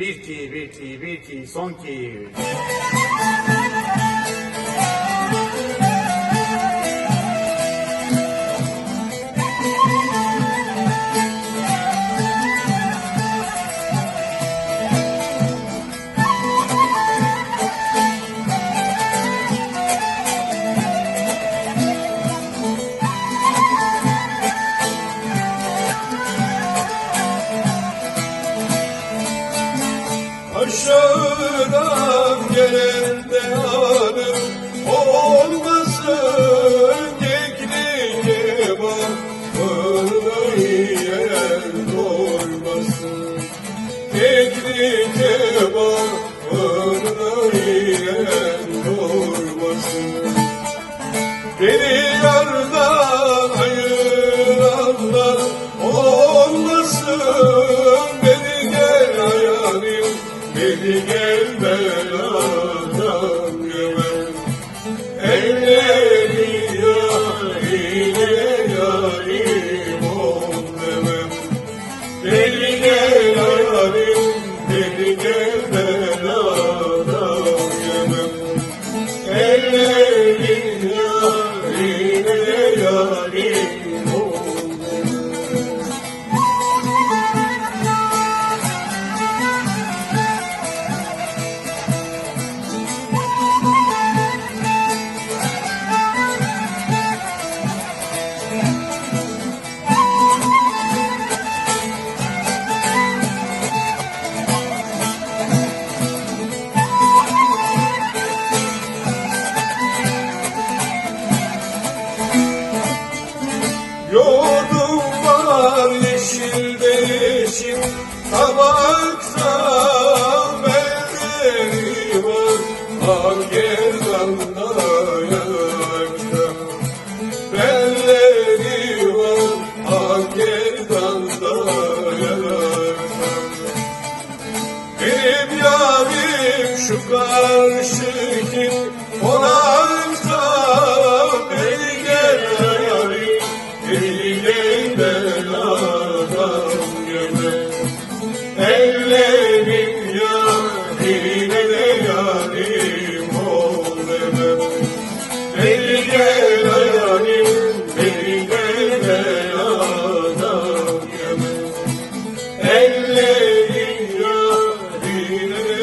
Bir iki, bir iki, bir iki, son ki. Aşağıdan gelen de hanım olmasın kebap fırını yiyen doymasın. Kekli kebap fırını Yeah. Yoğurdum var yeşil yeşil tabakta Belderi var. Ak yerdanda yanakta Belleri var. Ak yerdanda yanakta Benim Ellerin yârine